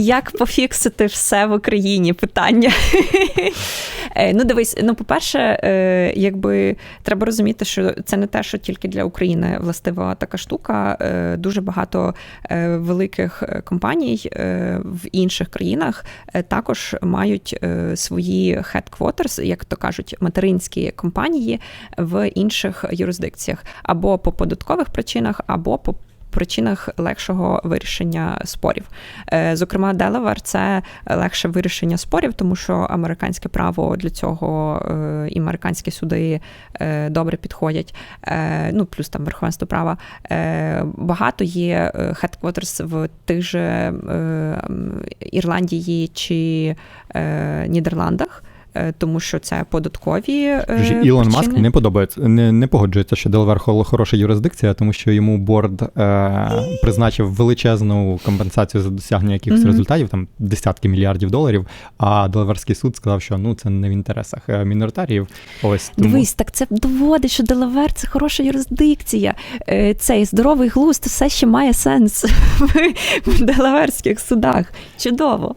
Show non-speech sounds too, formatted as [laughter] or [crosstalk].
Як пофіксити все в Україні? Питання. [laughs] Е, Ну, дивись, ну, по-перше, е, якби треба розуміти, що це не те, що тільки для України властива така штука. Е, Дуже багато великих компаній в інших країнах також мають свої headquarters, як то кажуть, материнські компанії в інших юрисдикціях або по податкових причинах, або по причинах легшого вирішення спорів. Е, Зокрема, Делавер це легше вирішення спорів, тому що американське право для цього е, і американські суди е, добре підходять. Ну, плюс там верховенство права. Багато є headquarters в тих же Ірландії чи Нідерландах. Е, Тому що це податкові е, Ілон Маск не подобається, не, не погоджується, що Делавер хороша юрисдикція, тому що йому борд е, призначив величезну компенсацію за досягнення якихось Мгм. результатів, там десятки мільярдів доларів. А Делаверський суд сказав, що ну це не в інтересах е, міноритаріїв. Ось тому Дивись, так це доводить, що Делавер це хороша юрисдикція. Е, Цей здоровий глузд все ще має сенс [laughs] в делаверських судах. Чудово.